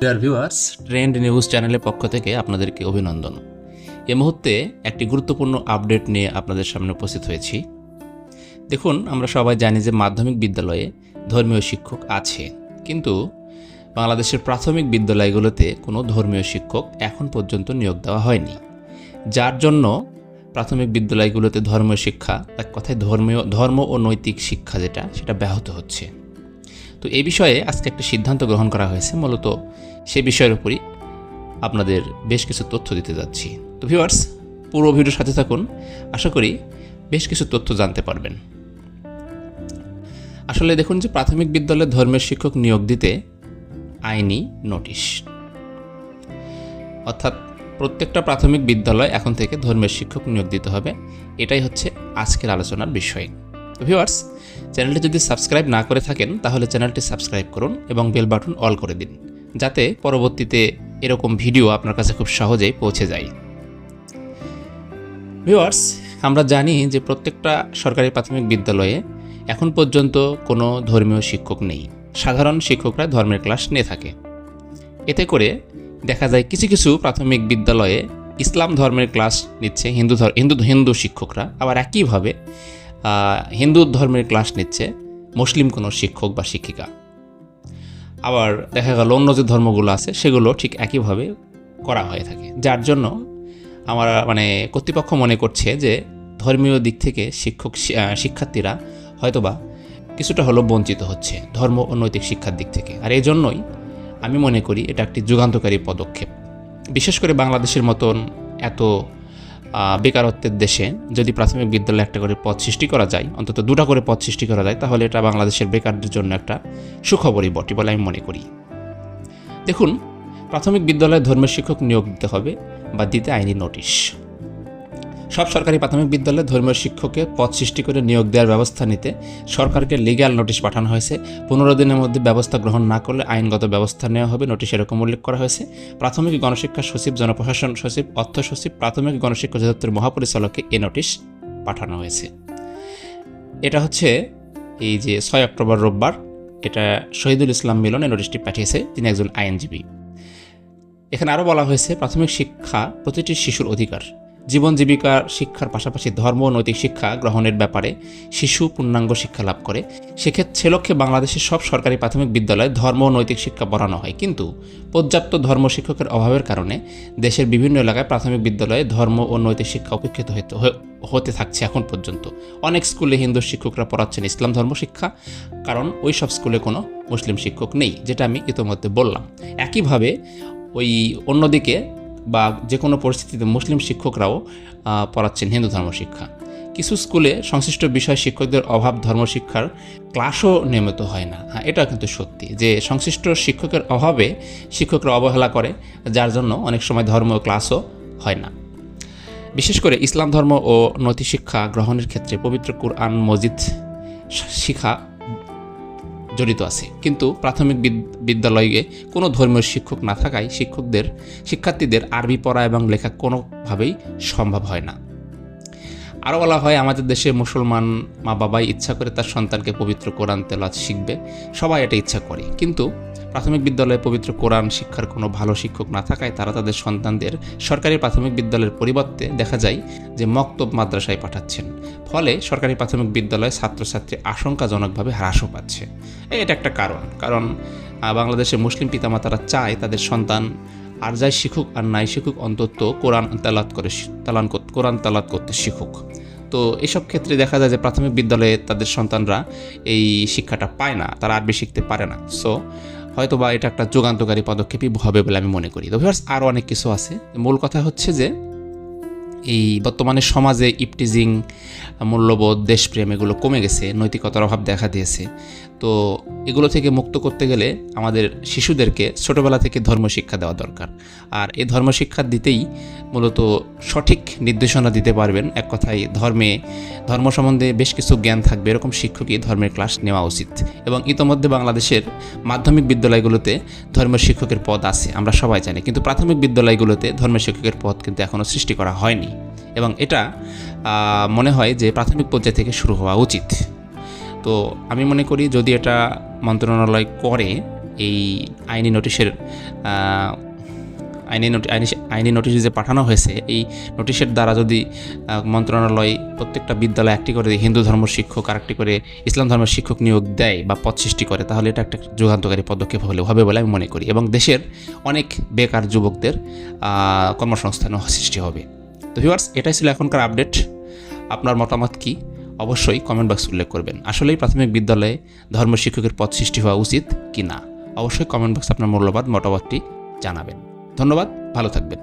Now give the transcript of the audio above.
Dear viewers trend news চ্যানেলের পক্ষ থেকে আপনাদেরকে অভিনন্দন। এ মুহূর্তে একটি গুরুত্বপূর্ণ আপডেট নিয়ে আপনাদের সামনে উপস্থিত হয়েছি। দেখুন, আমরা সবাই জানি যে মাধ্যমিক বিদ্যালয়ে ধর্মীয় শিক্ষক আছে, কিন্তু বাংলাদেশের প্রাথমিক বিদ্যালয়গুলোতে কোনো ধর্মীয় শিক্ষক এখন পর্যন্ত নিয়োগ দেওয়া হয়নি, যার জন্য প্রাথমিক বিদ্যালয়গুলোতে ধর্মীয় শিক্ষা এক কথায় ধর্মীয়, ধর্ম ও নৈতিক শিক্ষা যেটা, সেটা ব্যাহত হচ্ছে। তো এই বিষয়ে আজকে একটা সিদ্ধান্ত গ্রহণ করা হয়েছে, মূলত সে বিষয়ের উপরই আপনাদের বেশ কিছু তথ্য দিতে যাচ্ছি। তো ভিউয়ার্স, পুরো ভিডিওর সাথে থাকুন, আশা করি বেশ কিছু তথ্য জানতে পারবেন। আসলে দেখুন যে প্রাথমিক বিদ্যালয়ে ধর্মের শিক্ষক নিয়োগ দিতে আইনি নোটিশ। অর্থাৎ প্রত্যেকটা প্রাথমিক বিদ্যালয় এখন থেকে ধর্মের শিক্ষক নিয়োগ দিতে হবে। এটাই হচ্ছে আজকের আলোচনার বিষয়। ভিউয়ার্স চ্যানেলটি যদি সাবস্ক্রাইব না করে থাকেন, তাহলে চ্যানেলটি সাবস্ক্রাইব করুন এবং বেল বাটন অল করে দিন, যাতে পরবর্তীতে এরকম ভিডিও আপনার কাছে খুব সহজেই পৌঁছে যায়। ভিউয়ার্স আমরা জানি যে প্রত্যেকটা সরকারি প্রাথমিক বিদ্যালয়ে এখন পর্যন্ত কোনো ধর্মীয় শিক্ষক নেই। সাধারণ শিক্ষকরা ধর্মের ক্লাস নিয়ে থাকে। এতে করে দেখা যায় কিছু কিছু প্রাথমিক বিদ্যালয়ে ইসলাম ধর্মের ক্লাস নিচ্ছে হিন্দু হিন্দু হিন্দু শিক্ষকরা। আবার একইভাবে হিন্দু ধর্মের ক্লাস নিচ্ছে মুসলিম কোনো শিক্ষক বা শিক্ষিকা। আবার দেখা গেল অন্য যে ধর্মগুলো আছে, সেগুলো ঠিক একইভাবে করা হয়ে থাকে। যার জন্য আমার মানে কর্তৃপক্ষ মনে করছে যে ধর্মীয় দিক থেকে শিক্ষক শিক্ষার্থীরা হয়তোবা কিছুটা হলেও বঞ্চিত হচ্ছে ধর্ম ও নৈতিক শিক্ষার দিক থেকে। আর এই জন্যই আমি মনে করি এটা একটি যুগান্তকারী পদক্ষেপ। বিশেষ করে বাংলাদেশের মতন এত বেকারত্বের দেশে যদি প্রাথমিক বিদ্যালয়ে একটা করে পদ সৃষ্টি করা যায়, অন্তত দুটা করে পদ সৃষ্টি করা যায়, তাহলে এটা বাংলাদেশের বেকারদের জন্য একটা সুখবরই বটে বলে আমি মনে করি। দেখুন, প্রাথমিক বিদ্যালয়ে ধর্মের শিক্ষক নিয়োগ দিতে হবে বা দিতে আইনি নোটিশ। সব সরকারি প্রাথমিক বিদ্যালয়ে ধর্মীয় শিক্ষককে পদ সৃষ্টি করে নিয়োগ দেওয়ার ব্যবস্থা নিতে সরকারকে লিগ্যাল নোটিশ পাঠানো হয়েছে। পনেরো দিনের মধ্যে ব্যবস্থা গ্রহণ না করলে আইনগত ব্যবস্থা নেওয়া হবে নোটিশ এরকম উল্লেখ করা হয়েছে। প্রাথমিক গণশিক্ষা সচিব, জনপ্রশাসন সচিব, অর্থ সচিব, প্রাথমিক গণশিক্ষা অধিদপ্তর মহাপরিচালককে এ নোটিশ পাঠানো হয়েছে। এটা হচ্ছে এই যে ছয় অক্টোবর রোববার, এটা শহীদুল ইসলাম মিলন এই নোটিশটি পাঠিয়েছে, তিনি একজন আইনজীবী। এখানে আরও বলা হয়েছে, প্রাথমিক শিক্ষা প্রতিটি শিশুর অধিকার। জীবন জীবিকার শিক্ষার পাশাপাশি ধর্ম নৈতিক শিক্ষা গ্রহণের ব্যাপারে শিশু পূর্ণাঙ্গ শিক্ষা লাভ করে। সেক্ষেত্রে লক্ষ্যে বাংলাদেশের সব সরকারি প্রাথমিক বিদ্যালয়ে ধর্ম নৈতিক শিক্ষা পড়ানো হয়। কিন্তু পর্যাপ্ত ধর্ম শিক্ষকের অভাবের কারণে দেশের বিভিন্ন এলাকায় প্রাথমিক বিদ্যালয়ে ধর্ম ও নৈতিক শিক্ষা উপেক্ষিত হতে থাকছে এখন পর্যন্ত। অনেক স্কুলে হিন্দু শিক্ষকরা পড়াচ্ছেন ইসলাম ধর্ম শিক্ষা, কারণ ওই সব স্কুলে কোনো মুসলিম শিক্ষক নেই, যেটা আমি ইতোমধ্যে বললাম। একইভাবে ওই অন্যদিকে বা যে কোনো পরিস্থিতিতে মুসলিম শিক্ষকরাও পড়াচ্ছেন হিন্দু ধর্ম শিক্ষা। কিছু স্কুলে সংশ্লিষ্ট বিষয় শিক্ষকদের অভাব ধর্ম শিক্ষার ক্লাসও নিয়মিত হয় না। হ্যাঁ এটা কিন্তু সত্যি যে সংশ্লিষ্ট শিক্ষকের অভাবে শিক্ষকরা অবহেলা করে, যার জন্য অনেক সময় ধর্ম ক্লাসও হয় না। বিশেষ করে ইসলাম ধর্ম ও নৈতিক শিক্ষা গ্রহণের ক্ষেত্রে পবিত্র কুরআন, মসজিদ শিক্ষা জড়িত আছে। কিন্তু প্রাথমিক বিদ- বিদ্যালয়ে কোনো ধর্মীয় শিক্ষক না থাকায় শিক্ষকদের, শিক্ষার্থীদের আরবি পড়া এবং লেখা কোনোভাবেই সম্ভব হয় না। আরও বলা হয়, আমাদের দেশে মুসলমান মা বাবাই ইচ্ছা করে তার সন্তানকে পবিত্র কোরআন তেলাত শিখবে। সবাই এটা ইচ্ছা করে। কিন্তু প্রাথমিক বিদ্যালয়ে পবিত্র কোরআন শিক্ষার কোনো ভালো শিক্ষক না থাকায় তারা তাদের সন্তানদের সরকারি প্রাথমিক বিদ্যালয়ের পরিবর্তে দেখা যায় যে মক্তব মাদ্রাসায় পাঠাচ্ছেন। ফলে সরকারি প্রাথমিক বিদ্যালয়ে ছাত্রছাত্রী আশঙ্কাজনকভাবে হ্রাসও পাচ্ছে। এটা একটা কারণ। কারণ বাংলাদেশের মুসলিম পিতামাতারা চায় তাদের সন্তান আর যাই শিখুক আর নাই শিখুক, অন্তত কোরআন তালাত করে তালান কর- কোরআন তালাত করতে শিখুক। তো এসব ক্ষেত্রে দেখা যায় যে প্রাথমিক বিদ্যালয়ে তাদের সন্তানরা এই শিক্ষাটা পায় না। তারা আরবি শিখতে পারে না। সো হয়তো বা এটা একটা যুগান্তকারী পদক্ষেপই হবে বলে আমি মনে করি। তো আরও অনেক কিছু আছে। মূল কথা হচ্ছে যে, এই বর্তমানে সমাজে ইপটিজিং, মূল্যবোধ, দেশপ্রেম এগুলো কমে গেছে, নৈতিকতার অভাব দেখা দিয়েছে। তো এগুলো থেকে মুক্ত করতে গেলে আমাদের শিশুদেরকে ছোটোবেলা থেকে ধর্ম শিক্ষা দেওয়া দরকার। আর এই ধর্ম শিক্ষা দিতেই মূলত সঠিক নির্দেশনা দিতে পারবেন। এক কথায় ধর্মে, ধর্ম সম্বন্ধে বেশ কিছু জ্ঞান থাকবে। এরকম শিক্ষকই ধর্মের ক্লাস নেওয়া উচিত। এবং ইতোমধ্যে বাংলাদেশের মাধ্যমিক বিদ্যালয়গুলোতে ধর্ম শিক্ষকের পদ আছে। আমরা সবাই জানি। কিন্তু প্রাথমিক বিদ্যালয়গুলোতে ধর্মের শিক্ষকের পদ কিন্তু এখনও সৃষ্টি করা হয়নি। এবং এটা মনে হয় যে প্রাথমিক পর্যায় থেকে শুরু হওয়া উচিত। তো আমি মনে করি যদি এটা মন্ত্রণালয় করে, এই আইনি নোটিশের আইনি নোটি, আইনি নোটিশ যে পাঠানো হয়েছে, এই নোটিশের দ্বারা যদি মন্ত্রণালয় প্রত্যেকটা বিদ্যালয়ে একটি করে হিন্দু ধর্ম শিক্ষক আর একটি করে ইসলাম ধর্মের শিক্ষক নিয়োগ দেয় বা পদ সৃষ্টি করে, তাহলে এটা একটা যুগান্তকারী পদক্ষেপ হলে হবে বলে আমি মনে করি। এবং দেশের অনেক বেকার যুবকদের কর্মসংস্থানও সৃষ্টি হবে। তো ভিউয়ার্স এটাই ছিল এখনকার আপডেট আপনার মতামত কি? অবশ্যই কমেন্ট বক্স উল্লেখ করবেন। আসলেই প্রাথমিক বিদ্যালয়ে ধর্ম শিক্ষকের পদ সৃষ্টি হওয়া উচিত কি না? অবশ্যই কমেন্ট বক্সে আপনার মূল্যবাদ মতামতটি জানাবেন। ধন্যবাদ, ভালো থাকবেন।